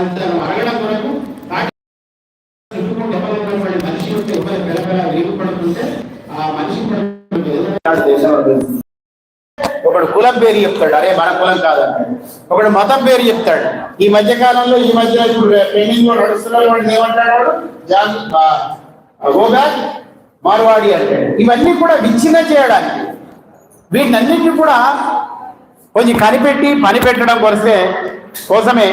దాన్ని అడగడం కొరకు మనిషి ఉంటే పిల్లపిల్ల ఆ మనిషి ఒకడు కులం పేరు చెప్తాడు. అరే మన కులం కాదంటాడు ఒకడు మతం పేరు చెప్తాడు. ఈ మధ్య కాలంలో ఈ మధ్య ఇప్పుడు ట్రైనింగ్లో నడుస్తున్న వాడిని ఏమంటాడు వాడు? జాన్ గోబ్యాక్ మార్వాడి అంటాడు. ఇవన్నీ కూడా విచ్ఛిన్న చేయడానికి. వీటినన్నింటినీ కూడా కొంచెం కనిపెట్టి పని పెట్టడం కొరసే కోసమే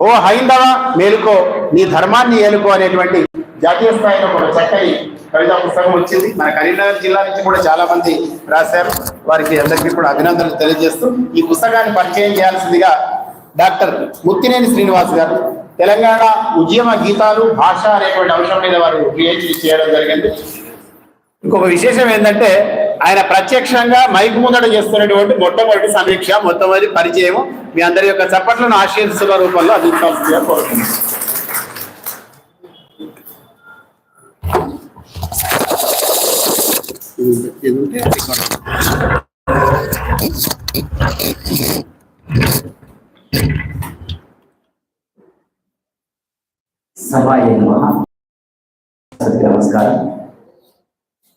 ఓ హైందవ మేలుకో నీ ధర్మాన్ని ఏలుకో అనేటువంటి జాతీయ స్థాయిలో కూడా చక్కని కవితా పుస్తకం వచ్చింది. మన కరీంనగర్ జిల్లా నుంచి కూడా చాలా మంది రాశారు. వారికి అందరికీ కూడా అభినందనలు తెలియజేస్తూ ఈ పుస్తకాన్ని పరిచయం చేయాల్సిందిగా డాక్టర్ ముత్తినేని శ్రీనివాస్ గారు తెలంగాణ ఉద్యమ గీతాలు భాష అనేటువంటి అంశం మీద వారు పిహెచ్డి చేయడం జరిగింది. ఇంకొక విశేషం ఏంటంటే ఆయన ప్రత్యక్షంగా మైక్ ముందట చేస్తున్నటువంటి మొట్టమొదటి సమీక్ష మొట్టమొదటి పరిచయం మీ అందరి యొక్క చప్పట్లను ఆశీర్సుల రూపంలో అందించాల్సిందిగా కోరుతున్నాను. సభాయ నమస్కారం.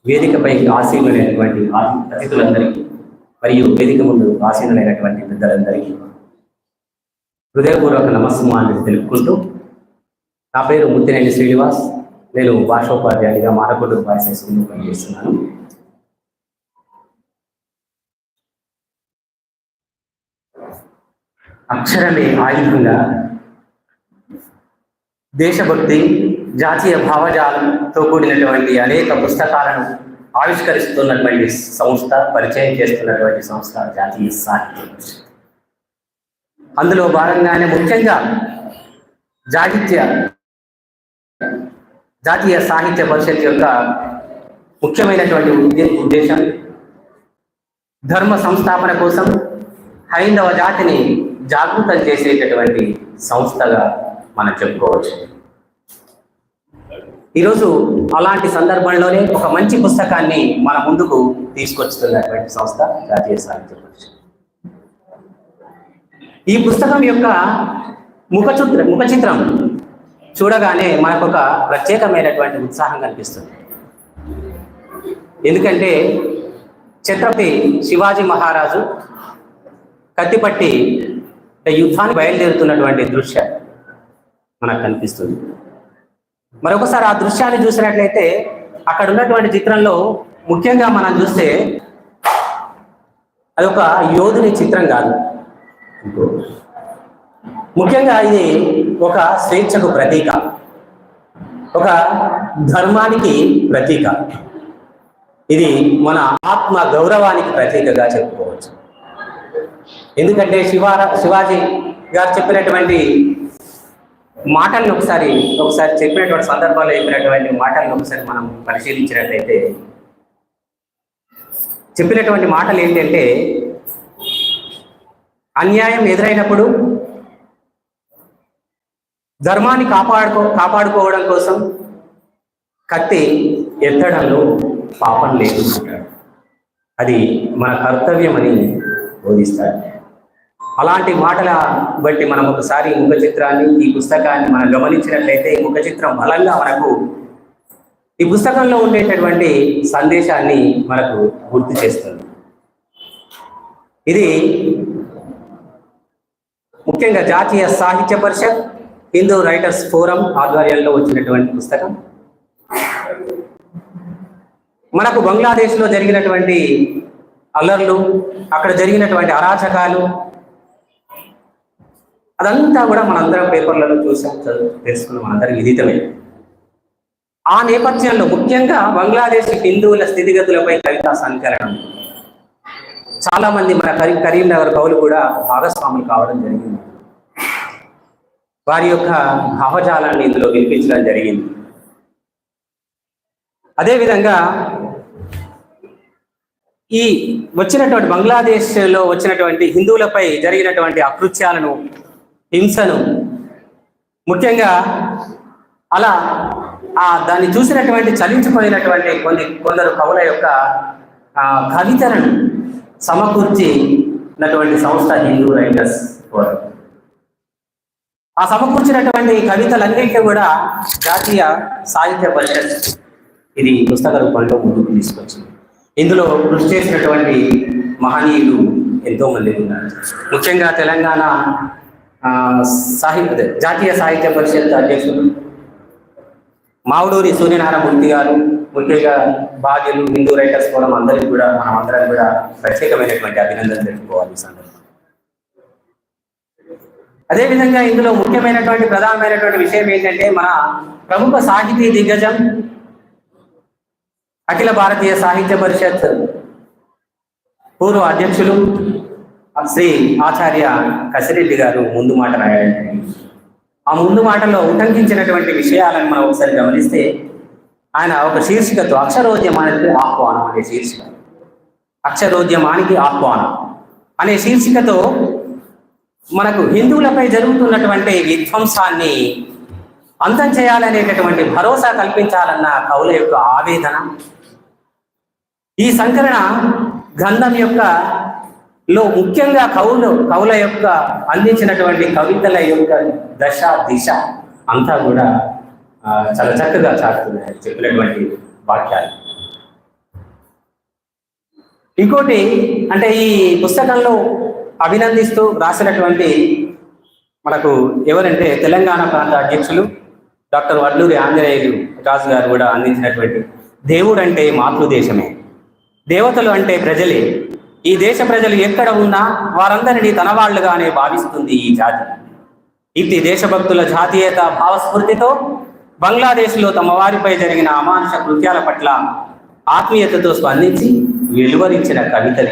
వేదికపై ఆశీనులైనటువంటి అతిథులందరికీ మరియు వేదిక ముందు ఆశీనులైనటువంటి పెద్దలందరికీ హృదయపూర్వక నమస్సుమాన్ని తెలుపుకుంటూ నా పేరు ముత్తినేని శ్రీనివాస్ నేను భాషోపాధ్యాయుడిగా మానకొండ బాయ్స్ స్కూల్లో పనిచేస్తున్నాను. అక్షరమే ఆయుధంగా దేశభక్తి జాతీయ భావజాలంతో కూడినటువంటి అనేక పుస్తకాలను ఆవిష్కరిస్తున్నటువంటి సంస్థ పరిచయం చేస్తున్నటువంటి సంస్థ జాతీయ సాహిత్య. అందులో భాగంగానే ముఖ్యంగా జాహిత్య జాతీయ సాహిత్య పరిషత్ యొక్క ముఖ్యమైనటువంటి ఉద్దే- ఉద్దేశం ధర్మ సంస్థాపన కోసం హైందవ జాతిని జాగృతం చేసేటటువంటి సంస్థగా మనం చెప్పుకోవచ్చు. ఈరోజు అలాంటి సందర్భంలోనే ఒక మంచి పుస్తకాన్ని మన ముందుకు తీసుకొచ్చుతున్నటువంటి సంస్థ జాతీయ సాహిత్య పరిషత్ ఈ పుస్తకం యొక్క ముఖచిత్ర ముఖచిత్రం చూడగానే మనకు ఒక ప్రత్యేకమైనటువంటి ఉత్సాహం కనిపిస్తుంది. ఎందుకంటే ఛత్రపతి శివాజీ మహారాజు కత్తిపట్టి యుద్ధాన్ని బయలుదేరుతున్నటువంటి దృశ్యం మనకు కనిపిస్తుంది. మరొకసారి ఆ దృశ్యాన్ని చూసినట్లయితే అక్కడ ఉన్నటువంటి చిత్రంలో ముఖ్యంగా మనం చూస్తే అది ఒక యోధుని చిత్రం కాదు. ముఖ్యంగా ఇది ఒక స్వేచ్ఛకు ప్రతీక. ఒక ధర్మానికి ప్రతీక. ఇది మన ఆత్మ గౌరవానికి ప్రతీకగా చెప్పుకోవచ్చు. ఎందుకంటే శివార శివాజీ గారు చెప్పినటువంటి మాటలను ఒకసారి ఒకసారి చెప్పినటువంటి సందర్భాల్లో చెప్పినటువంటి మాటలను ఒకసారి మనం పరిశీలించినట్లయితే చెప్పినటువంటి మాటలు ఏంటంటే అన్యాయం ఎదురైనప్పుడు ధర్మాన్ని కాపాడుకో కాపాడుకోవడం కోసం కత్తి ఎత్తడంలో పాపం లేదు అది మన కర్తవ్యమని బోధిస్తాడు. అలాంటి మాటల బట్టి మనం ఒకసారి ముఖ చిత్రాన్ని ఈ పుస్తకాన్ని మనం గమనించినట్లయితే ఈ ముఖ చిత్రం బలంగా మనకు ఈ పుస్తకంలో ఉండేటటువంటి సందేశాన్ని మనకు గుర్తు చేస్తుంది. ఇది ముఖ్యంగా జాతీయ సాహిత్య పరిషత్ హిందూ రైటర్స్ ఫోరం ఆధ్వర్యంలో వచ్చినటువంటి పుస్తకం. మనకు బంగ్లాదేశ్లో జరిగినటువంటి అల్లర్లు అక్కడ జరిగినటువంటి అరాచకాలు అదంతా కూడా మనందరం పేపర్లలో చూసాం తెలుసుకున్న తెలుసుకున్నాం మనందరం విదితమే. ఆ నేపథ్యంలో ముఖ్యంగా బంగ్లాదేశ్ హిందువుల స్థితిగతులపై కవితా సంకలనం. చాలా మంది మన కరీ కరీంనగర్ కవులు కూడా భాగస్వాములు కావడం జరిగింది. వారి యొక్క భావజాలాన్ని ఇందులో వినిపించడం జరిగింది. అదేవిధంగా ఈ వచ్చినటువంటి బంగ్లాదేశ్లో వచ్చినటువంటి హిందువులపై జరిగినటువంటి అకృత్యాలను హింసను. ముఖ్యంగా అలా ఆ దాన్ని చూసినటువంటి చలించిపోయినటువంటి కొన్ని కొందరు కవుల యొక్క కవితలను సమకూర్చినటువంటి సంస్థ హిందూ రైటర్స్ ఫోరం. ఆ సమకూర్చినటువంటి కవితలన్నింటినీ కూడా జాతీయ సాహిత్య పరిషత్ ఇది పుస్తక రూపంలో ముందుకు తీసుకొచ్చింది. ఇందులో కృషి చేసినటువంటి మహనీయులు ఎంతో మంది ఉన్నారు. ముఖ్యంగా తెలంగాణ సాహిత్య జాతీయ సాహిత్య పరిషత్ అధ్యక్షులు మావుడూరి సూర్యనారాయణమూర్తి గారు ముఖ్యంగా బాధ్యులు హిందూ రైటర్స్ ఫోరం అందరికీ కూడా మనం అందరం కూడా ప్రత్యేకమైనటువంటి అభినందన తెలుపుకోవాలి ఈ అదేవిధంగా ఇందులో ముఖ్యమైనటువంటి ప్రధానమైనటువంటి విషయం ఏంటంటే మన ప్రముఖ సాహితీ దిగ్గజం అఖిల భారతీయ సాహిత్య పరిషత్ పూర్వ అధ్యక్షులు శ్రీ ఆచార్య కసిరెడ్డి గారు ముందు మాట రాయడం ఆ ముందు మాటలో ఉటంకించినటువంటి విషయాలను మనం ఒకసారి గమనిస్తే ఆయన ఒక శీర్షికతో అక్షరోద్యమానికి ఆహ్వానం అనే శీర్షిక. అక్షరోద్యమానికి ఆహ్వానం అనే శీర్షికతో మనకు హిందువులపై జరుగుతున్నటువంటి విధ్వంసాన్ని అంతం చేయాలనేటటువంటి భరోసా కల్పించాలన్న కవుల యొక్క ఆవేదన. ఈ సంకలన గ్రంథం యొక్క లో ముఖ్యంగా కవులు కవుల యొక్క అందించినటువంటి కవితల యొక్క దశ దిశ అంతా కూడా చాలా చక్కగా చాటుతున్నాయి చెప్పినటువంటి వాక్యాలు. ఇంకోటి అంటే ఈ పుస్తకంలో అభినందిస్తూ రాసినటువంటి మనకు ఎవరంటే తెలంగాణ ప్రాంత అధ్యక్షులు డాక్టర్ వడ్లూరి ఆంజనేయులు రాజు గారు కూడా అందించినటువంటి దేవుడు అంటే మాతృదేశమే. దేవతలు అంటే ప్రజలే. ఈ దేశ ప్రజలు ఎక్కడ ఉన్నా వారందరినీ తన వాళ్ళుగానే భావిస్తుంది ఈ జాతి. ఇది దేశభక్తుల జాతీయత భావస్ఫూర్తితో బంగ్లాదేశ్లో తమ వారిపై జరిగిన అమానుష కృత్యాల పట్ల ఆత్మీయతతో స్పందించి వెలువరించిన కవితలు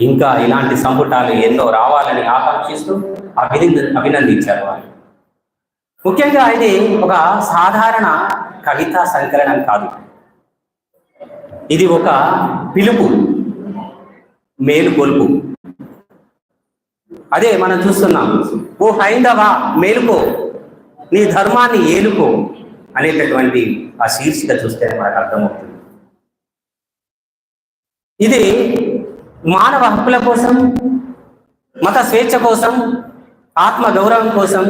ఇంకా ఇలాంటి సంపుటాలు ఎన్నో రావాలని ఆకాంక్షిస్తూ అభినంద అభినందించారు వారు. ముఖ్యంగా ఇది ఒక సాధారణ కవితా సంకలనం కాదు. ఇది ఒక పిలుపు. మేలుకొల్పు అదే మనం చూస్తున్నాం ఓ హైందవా మేలుకో. నీ ధర్మాన్ని ఏలుకో. అనేటటువంటి ఆ శీర్షిక చూస్తే మనకు అర్థమవుతుంది. ఇది మానవ హక్కుల కోసం మత స్వేచ్ఛ కోసం ఆత్మ గౌరవం కోసం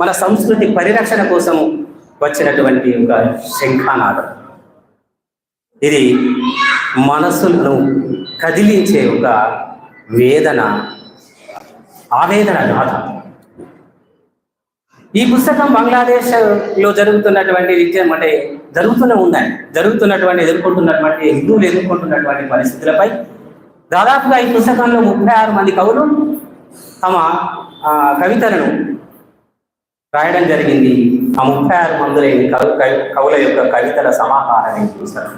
మన సంస్కృతి పరిరక్షణ కోసం వచ్చినటువంటి ఒక శంఖానాదం. ఇది మనస్సులను కదిలించే ఒక వేదన. ఆవేదన గాథ ఈ పుస్తకం బంగ్లాదేశ్లో జరుగుతున్నటువంటి విద్యం అంటే జరుగుతూనే ఉందండి. జరుగుతున్నటువంటి ఎదుర్కొంటున్నటువంటి హిందువులు ఎదుర్కొంటున్నటువంటి పరిస్థితులపై దాదాపుగా ఈ పుస్తకంలో ముప్పై ఆరు మంది కవులు తమ కవితలను రాయడం జరిగింది. ఆ ముప్పై ఆరు మందులైన కవు కవుల యొక్క కవితల సమాహారాన్ని పుస్తకం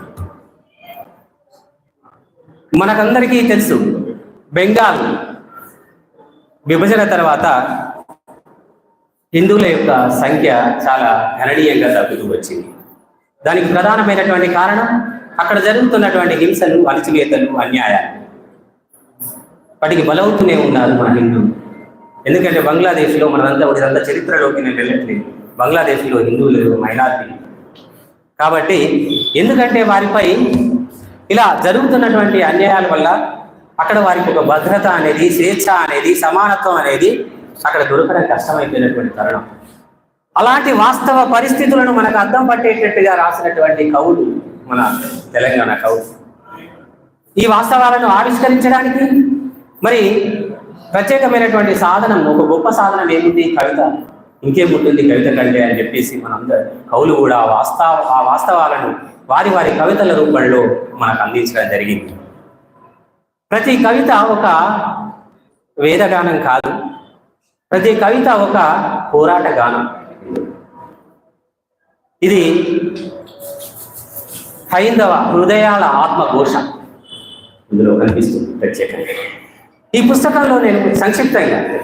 మనకందరికీ తెలుసు బెంగాల్ విభజన తర్వాత హిందువుల యొక్క సంఖ్య చాలా గణనీయంగా తగ్గుతూ వచ్చింది. దానికి ప్రధానమైనటువంటి కారణం అక్కడ జరుగుతున్నటువంటి హింసలు అణచివేతలు అన్యాయాలు. వాటికి బలవుతూనే ఉన్నారు మన హిందువులు. ఎందుకంటే బంగ్లాదేశ్లో మనంతా ఇదంతా చరిత్రలోకి నేను వెళ్ళట్లేదు. బంగ్లాదేశ్లో హిందువులు మైనార్టీ కాబట్టి ఎందుకంటే వారిపై ఇలా జరుగుతున్నటువంటి అన్యాయాల వల్ల అక్కడ వారికి ఒక భద్రత అనేది స్వేచ్ఛ అనేది సమానత్వం అనేది అక్కడ దొరకడం కష్టమైపోయినటువంటి తరుణం. అలాంటి వాస్తవ పరిస్థితులను మనకు అర్థం పట్టేటట్టుగా రాసినటువంటి కవులు మన తెలంగాణ కవులు ఈ వాస్తవాలను ఆవిష్కరించడానికి మరి ప్రత్యేకమైనటువంటి సాధనం ఒక గొప్ప సాధనం ఏముంది? కవిత. ఇంకేముంటుంది? కవిత కంటే అని చెప్పేసి మనందరూ కవులు కూడా వాస్తవ ఆ వాస్తవాలను వారి వారి కవితల రూపంలో మనకు అందించడం జరిగింది. ప్రతి కవిత ఒక వేదగానం కాదు. ప్రతి కవిత ఒక పోరాట గానం. ఇది హైందవ హృదయాల ఆత్మఘోష. ఇందులో కనిపిస్తుంది ప్రత్యేకంగా. ఈ పుస్తకంలో నేను సంక్షిప్తంగా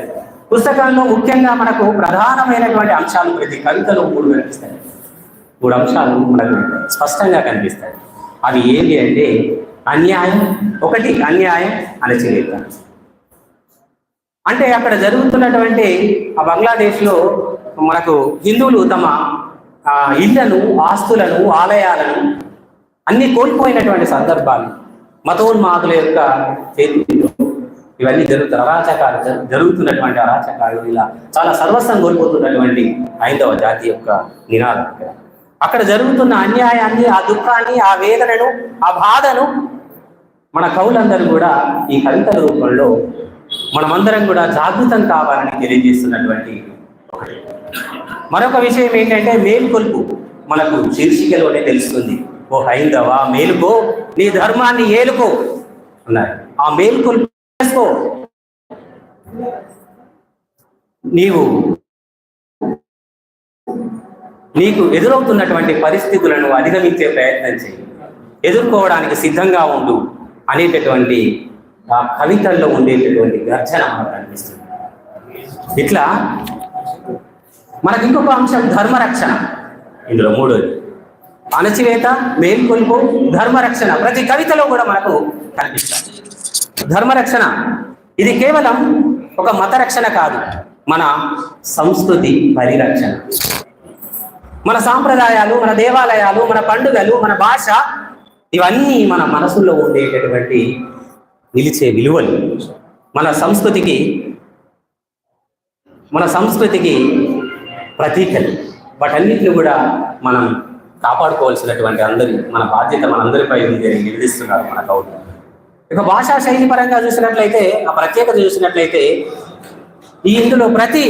పుస్తకంలో ముఖ్యంగా మనకు ప్రధానమైనటువంటి అంశాలు ప్రతి కవితలో మూడు కనిపిస్తాయి. మూడు అంశాలు మనకు స్పష్టంగా కనిపిస్తాయి. అవి ఏవి అంటే అన్యాయం ఒకటి అన్యాయం అణచివేత అంటే అక్కడ జరుగుతున్నటువంటి ఆ బంగ్లాదేశ్లో మనకు హిందువులు తమ ఇళ్ళను ఆస్తులను ఆలయాలను అన్ని కోల్పోయినటువంటి సందర్భాలు. మతోన్మాదుల యొక్క చేతిలో. ఇవన్నీ జరుగుతున్న అరాచకాలు జరుగుతున్నటువంటి అరాచకాలు ఇలా చాలా సర్వస్వం కోల్పోతున్నటువంటి ఐదవ జాతి యొక్క నినాదం ఇక్కడ. అక్కడ జరుగుతున్న అన్యాయాన్ని ఆ దుఃఖాన్ని ఆ వేదనను ఆ బాధను మన కవులందరూ కూడా ఈ కవితల రూపంలో మనమందరం కూడా జాగృతం కావాలని తెలియజేస్తున్నటువంటి మరొక విషయం ఏంటంటే మేల్కొల్పు మనకు శీర్షికలోనే తెలుస్తుంది. ఓ హైందవ మేలుకో నీ ధర్మాన్ని ఏలుకో అన్నారు. ఆ మేల్కొల్పు చేసుకో. నీవు నీకు ఎదురవుతున్నటువంటి పరిస్థితులను అధిగమించే ప్రయత్నం చేయి. ఎదుర్కోవడానికి సిద్ధంగా ఉండు అనేటటువంటి ఆ కవితల్లో ఉండేటటువంటి గర్జన మనకు కనిపిస్తుంది ఇట్లా మనకి ఇంకొక అంశం ధర్మరక్షణ. ఇందులో మూడోది. అణచివేత మేల్కొల్పు ధర్మరక్షణ ప్రతి కవితలో కూడా మనకు కనిపిస్తుంది ధర్మరక్షణ ఇది కేవలం ఒక మత రక్షణ కాదు మన సంస్కృతి పరిరక్షణ. మన సాంప్రదాయాలు మన దేవాలయాలు మన పండుగలు మన భాష ఇవన్నీ మన మనసులో ఉండేటటువంటి నిలిచే విలువలు. మన సంస్కృతికి మన సంస్కృతికి ప్రతీకలు. వాటన్నిటిని కూడా మనం కాపాడుకోవాల్సినటువంటి అందరి మన బాధ్యత మనందరిపై ఉంది అని నిర్దిస్తున్నారు మన కవులు. ఇక భాషా శైలి పరంగా చూసినట్లయితే ఆ ప్రత్యేకత చూసినట్లయితే ఈ ఇందులో ప్రతి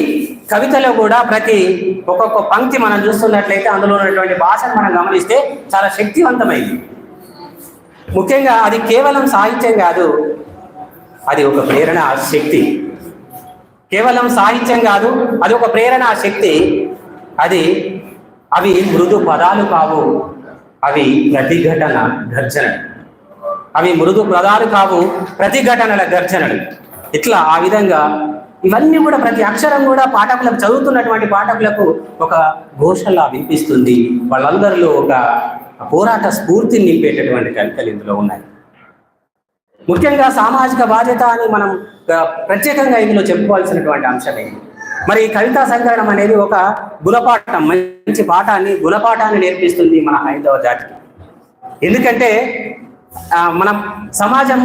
కవితలో కూడా ప్రతి ఒక్కొక్క పంక్తి మనం చూస్తున్నట్లయితే అందులో ఉన్నటువంటి భాషను మనం గమనిస్తే చాలా శక్తివంతమైంది. ముఖ్యంగా అది కేవలం సాహిత్యం కాదు అది ఒక ప్రేరణ శక్తి. కేవలం సాహిత్యం కాదు అది ఒక ప్రేరణ శక్తి. అది అవి మృదు పదాలు కావు అవి ప్రతిఘటన గర్జనలు. అవి మృదు పదాలు కావు ప్రతిఘటనల గర్జనలు. ఇట్లా ఆ విధంగా ఇవన్నీ కూడా ప్రతి అక్షరం కూడా పాఠకులకు చదువుతున్నటువంటి పాఠకులకు ఒక ఘోషలా వినిపిస్తుంది. వాళ్ళందరిలో ఒక పోరాట స్ఫూర్తిని నింపేటటువంటి కవితలు ఇందులో ఉన్నాయి. ముఖ్యంగా సామాజిక బాధ్యత అని మనం ప్రత్యేకంగా ఇందులో చెప్పుకోవాల్సినటువంటి అంశమే మరి ఈ కవితా సంకలనం అనేది ఒక గుణపాఠం మంచి పాఠాన్ని గుణపాఠాన్ని నేర్పిస్తుంది మన హైందవ జాతికి. ఎందుకంటే మనం సమాజం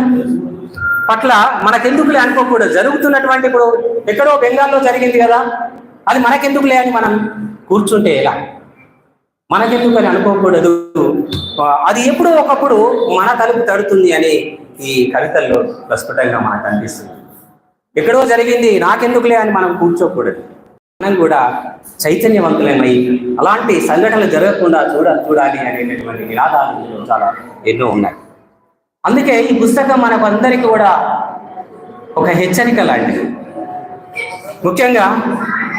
పట్ల మనకెందుకులే అనుకోకూడదు. జరుగుతున్నటువంటి ఇప్పుడు ఎక్కడో బెంగాల్లో జరిగింది కదా అది మనకెందుకులే అని మనం కూర్చుంటే ఎలా? మనకెందుకు అని అనుకోకూడదు అది ఎప్పుడో ఒకప్పుడు మన తలుపు తడుతుంది అని ఈ కవితల్లో ప్రస్ఫుటంగా మనకు అనిపిస్తుంది. ఎక్కడో జరిగింది నాకెందుకులే అని మనం కూర్చోకూడదు. మనం కూడా చైతన్యవంతులమై అలాంటి సంఘటనలు జరగకుండా చూడ చూడాలి అనేటటువంటి నినాదాలు చాలా ఎన్నో ఉన్నాయి. అందుకే ఈ పుస్తకం మనకు అందరికీ కూడా ఒక హెచ్చరిక లాంటిది. ముఖ్యంగా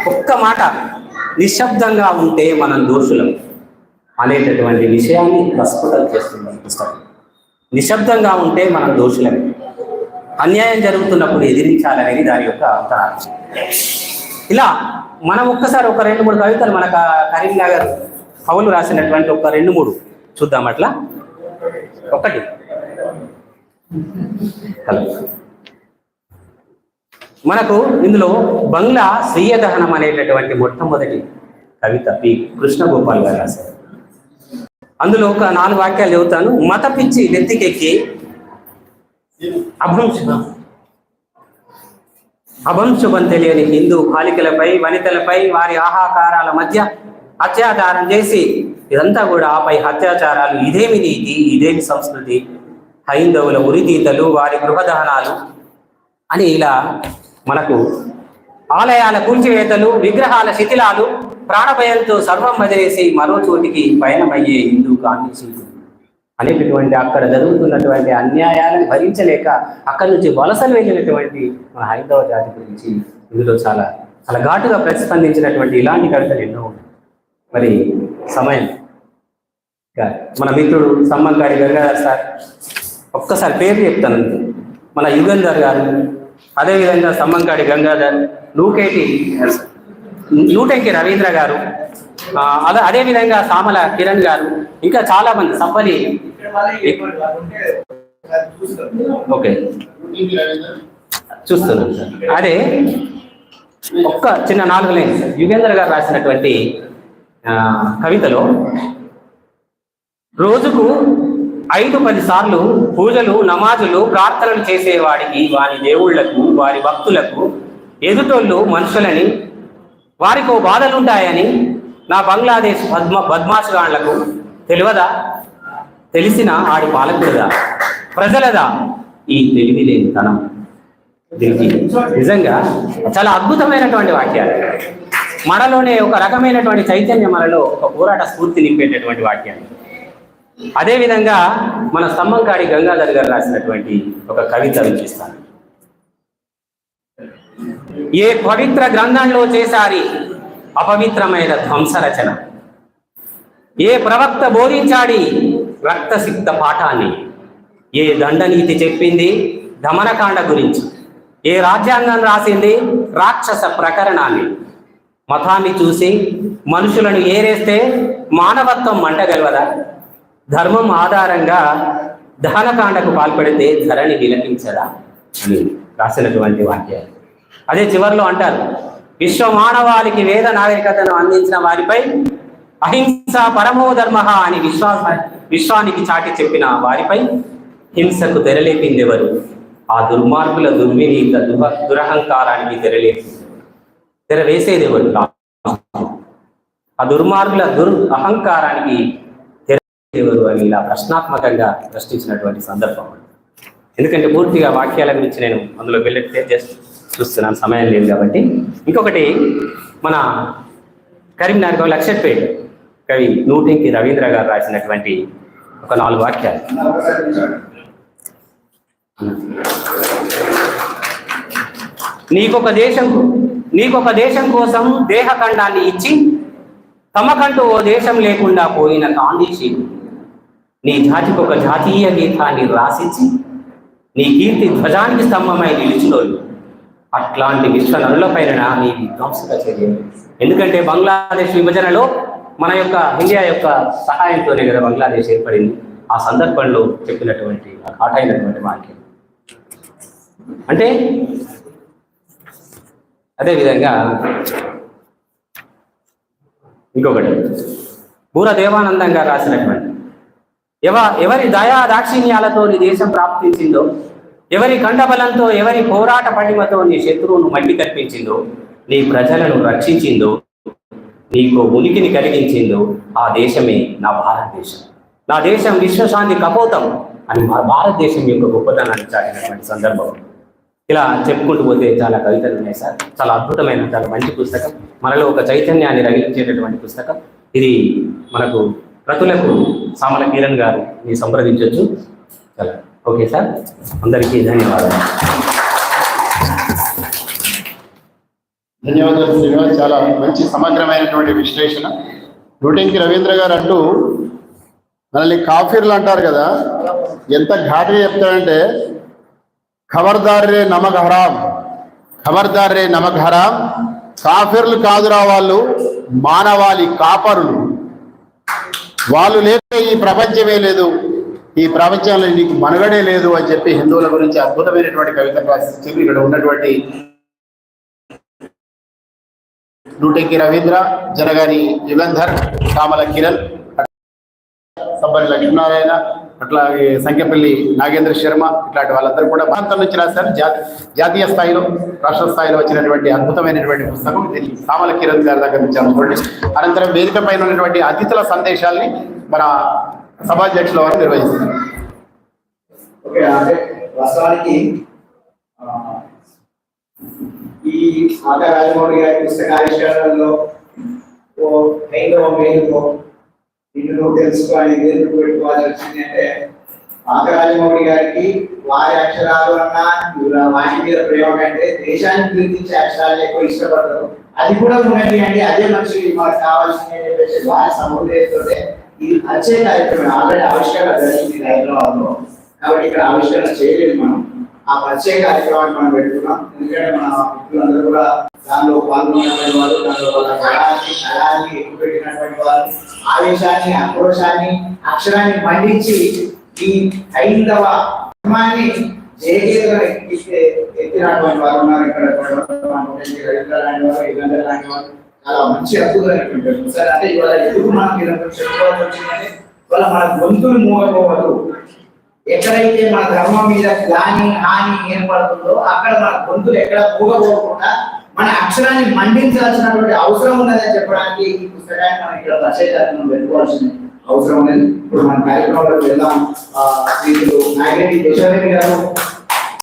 ఒక్క మాట నిశ్శబ్దంగా ఉంటే మనం దోషులం అనేటటువంటి విషయాన్ని ప్రస్ఫుటం చేస్తుంది ఈ పుస్తకం. నిశ్శబ్దంగా ఉంటే మనం దోషులమే అన్యాయం జరుగుతున్నప్పుడు ఎదిరించాలనేది దాని యొక్క అంతరాక్ష ఇలా మనం ఒక్కసారి ఒక రెండు మూడు కవితలు మనకు కరీంనగర్ కవులు రాసినటువంటి ఒక రెండు మూడు చూద్దాం అట్లా. ఒకటి హలో. మనకు ఇందులో బంగ్లా స్వీయ దహనం అనేటటువంటి మొట్టమొదటి కవిత పి. కృష్ణగోపాల్ గారు రాశారు. అందులో ఒక నాలుగు వాక్యాలు చెబుతాను మత పిచ్చి నెత్తికెక్కి అభంశుభం అభంశుభం తెలియని హిందూ బాలికలపై వనితలపై వారి ఆహాకారాల మధ్య అత్యాచారం చేసి ఇదంతా కూడా ఆపై అత్యాచారాలు. ఇదేమి నీతి? ఇదేమి సంస్కృతి? హైందవుల ఉరితీతలు వారి గృహదహనాలు అని ఇలా మనకు ఆలయాల కూల్చివేతలు విగ్రహాల శిథిలాలు ప్రాణభయంతో సర్వం వదిలేసి మరో చోటికి పయనమయ్యే హిందూ కాంగ్రెస్ అనేటటువంటి అక్కడ జరుగుతున్నటువంటి అన్యాయాలను భరించలేక అక్కడి నుంచి వలసలు వెళ్ళినటువంటి మన హైందవ జాతి గురించి ఇందులో చాలా చాలా ఘాటుగా ప్రతిస్పందించినటువంటి ఇలాంటి కవితలు ఎన్నో ఉన్నాయి. మరి సమయం. మన మిత్రుడు సమ్మంకాడి గంగాధర్ సార్. ఒక్కసారి పేరు చెప్తాను. మన యుగంధర్ గారు అదేవిధంగా సమ్మంకాడి గంగాధర్ లూకేటి నూటెంకి రవీంద్ర గారు అదే అదేవిధంగా సామల కిరణ్ గారు ఇంకా చాలా మంది సబ్బలి. ఓకే. చూస్తున్నాను సార్. అదే ఒక్క చిన్న నాలుగు లైన్స్. యుగేంద్ర గారు రాసినటువంటి కవితలో రోజుకు ఐదు పది సార్లు పూజలు నమాజులు ప్రార్థనలు చేసేవాడికి వారి దేవుళ్ళకు వారి భక్తులకు ఎదుటోళ్ళు మనుషులని వారికో బాధలుంటాయని నా బంగ్లాదేశ్ పద్మ బద్మాసుగాళ్ళకు తెలియదా? తెలిసిన ఆడి పాలకుడుదా ప్రజలదా? ఈ తెలివి. లేని తనం దీనికి నిజంగా చాలా అద్భుతమైనటువంటి వాక్యాలు. మనలోనే ఒక రకమైనటువంటి చైతన్యం మనలో ఒక పోరాట స్ఫూర్తి నింపేటటువంటి వాక్యాలు. అదేవిధంగా మన స్తంభంకాడి గంగాధర్ గారు రాసినటువంటి ఒక కవిత వినిపిస్తాను ఏ పవిత్ర గ్రంథంలో చేశారి అపవిత్రమైన ధ్వంసరచన? ఏ ప్రవక్త బోధించాడి రక్తసిక్త పాఠాన్ని? ఏ దండనీతి చెప్పింది దమనకాండ గురించి? ఏ రాజ్యాంగం రాసింది రాక్షస ప్రకరణాన్ని? మతాన్ని చూసి మనుషులను ఏరేస్తే మానవత్వం మంటగలవదా ధర్మం ఆధారంగా దహనకాండకు పాల్పడితే ధరణి విలపించడా అని రాసినటువంటి వాక్యాలు. అదే చివరిలో అంటారు విశ్వ మానవాళికి వేద నాగరికతను అందించిన వారిపై అహింస పరమో ధర్మ అని విశ్వాస విశ్వానికి చాటి చెప్పిన వారిపై హింసకు తెరలేపిందెవరు? ఆ దుర్మార్గుల దుర్వినీత దుహ దురహంకారానికి తెరలేపి తెర వేసేదెవరు ఆ దుర్మార్గుల దుర్ అహంకారానికి దేవుడు అని ఇలా ప్రశ్నాత్మకంగా ప్రశ్నించినటువంటి సందర్భం ఎందుకంటే పూర్తిగా వాక్యాల గురించి నేను అందులో వెళ్ళే జస్ట్ చూస్తున్నాను సమయం లేదు కాబట్టి. ఇంకొకటి మన కరీంనగర్ కవి లక్షట్పేట్ కవి నూటింకి రవీంద్ర గారు రాసినటువంటి ఒక నాలుగు వాక్యాలు. నీకొక దేశం నీకొక దేశం కోసం దేహఖండాన్ని ఇచ్చి తమకంటూ ఓ దేశం లేకుండా పోయిన గాంధీజీ నీ జాతికి ఒక జాతీయ గీతాన్ని రాసిచ్చి నీ కీర్తి ధ్వజానికి స్తంభమై నిలిచినోళ్ళు. అట్లాంటి విశ్వ నరులపైన నీ విధ్వంసక చర్యలు. ఎందుకంటే బంగ్లాదేశ్ విభజనలో మన యొక్క ఇండియా యొక్క సహాయంతోనే కదా బంగ్లాదేశ్ ఏర్పడింది. ఆ సందర్భంలో చెప్పినటువంటి ఆ ఘాటైనటువంటి వాక్యం. అంటే అదేవిధంగా ఇంకొకటి. బూర దేవానందంగా రాసినటువంటి ఎవ ఎవరి దయా దాక్షిణ్యాలతో నీ దేశం ప్రాప్తించిందో ఎవరి కండబలంతో ఎవరి పోరాట పటిమతో నీ శత్రువును మట్టి కల్పించిందో నీ ప్రజలను రక్షించిందో నీకు ఉనికిని కలిగించిందో ఆ దేశమే నా భారతదేశం. నా దేశం విశ్వశాంతి కపోతం అని మా భారతదేశం యొక్క గొప్పతనాన్ని చాటినటువంటి సందర్భం. ఇలా చెప్పుకుంటూ పోతే చాలా కవితలు ఉన్నాయి సార్. చాలా అద్భుతమైన చాలా మంచి పుస్తకం. మనలో ఒక చైతన్యాన్ని రగిలించేటటువంటి పుస్తకం. ఇది మనకు ప్రతులకు సామల కిరణ్ గారు మీరు సంప్రదించవచ్చు చాలా. Okay sir. అందరికీ ధన్యవాదాలు. ధన్యవాదాలు శ్రీనివాస్. చాలా మంచి సమగ్రమైనటువంటి విశ్లేషణ. నూటెంకి రవీంద్ర గారు అంటూ మనల్ని కాఫీర్లు అంటారు కదా ఎంత ఘాటుగా చెప్తాడంటే ఖబర్దార్ రే నమక్ హరాం ఖబర్దార్ రే నమక్ హరాం కాఫీర్లు కాదురా వాళ్ళు మానవాళి కాపరులు. వాళ్ళు లేక ఈ ప్రపంచమే లేదు. ఈ ప్రపంచంలో నీకు మనుగడే లేదు అని చెప్పి హిందువుల గురించి అద్భుతమైనటువంటి కవిత రాసి ఇక్కడ ఉన్నటువంటి నూటెక్కి రవీంద్ర జనగాని యుగంధర్ కామల కిరణ్ సబ్బరి లక్ష్మీనారాయణ అట్లాగే సంఖ్యపల్లి నాగేంద్ర శర్మ ఇట్లాంటి వాళ్ళందరూ కూడా ప్రాంతం నుంచి రాశారు. జాతి జాతీయ స్థాయిలో రాష్ట్ర స్థాయిలో వచ్చినటువంటి అద్భుతమైనటువంటి పుస్తకం ఇది. సామల కిరణ్ గారి దగ్గర నుంచి అనుకోండి అనంతరం వేదిక పైన ఉన్నటువంటి అతిథుల సందేశాల్ని మన సభాధ్యక్షుల వారు నిర్వహిస్తారు. వాస్తవానికి ఈ రాజమౌళి గారి పుస్తక మేలుకో నువ్వు తెలుసుకొని ఎందుకు పెట్టుకోవాల్సి వచ్చింది అంటే ఆక గారికి వారి అక్షరాలు అన్న వాటి మీద ప్రేమ కంటే దేశాన్ని కీర్తించే అక్షరాలు ఎక్కువ ఇష్టపడతారు అది కూడా ఉన్నది అండి అదే మనిషి మాకు కావాల్సింది అని చెప్పేసి వారి సముదాయంతో ఇది వచ్చే కార్యక్రమం ఆల్రెడీ ఆవిష్కరణ జరిగింది హైదరాబాద్లో కాబట్టి ఇక్కడ ఆవిష్కరణ చేయలేదు మనం. ఆ ప్రత్యేక కార్యక్రమాన్ని మనం పెట్టుకున్నాం. ఎందుకంటే మన మిత్రులందరూ కూడా దానిలో పాల్గొన్నటువంటి వారు దానిలో వాళ్ళ కళాన్ని కళాన్ని ఎక్కువ పెట్టినటువంటి వారు ఆవేశాన్ని ఆక్రోశాన్ని అక్షరాన్ని పండించి ఈ హైందవ ధర్మాన్ని జయగీతగా ఎత్తినటువంటి వారు ఉన్నారు ఇక్కడ. రవీంద్ర లాంటి వారు యుగంధర్ లాంటి వారు చాలా మంచి అద్భుతమైనటువంటి వ్యక్తులు. సరే అంటే ఇవాళ ఎందుకు మనకి చెప్పుకోవాల్సి వచ్చిందంటే వల్ల మన గొంతులు మూగపోవద్దు ఎక్కడైతే మన ధర్మం మీద గాని హాని ఏర్పడుతుందో అక్కడ మన గొంతులు ఎక్కడ మూగపోకుండా మన అక్షరాన్ని మండించాల్సినటువంటి అవసరం ఉన్నదని చెప్పడానికి ఈ పుస్తకాన్ని మనం ఇక్కడ రచయితను పెట్టుకోవాల్సిన అవసరం ఉన్నది ఇప్పుడు మన కార్యక్రమంలో వెళ్దాం. ఆ, శ్రీయులు నాగిరెడ్డి యశోరెడ్డి గారు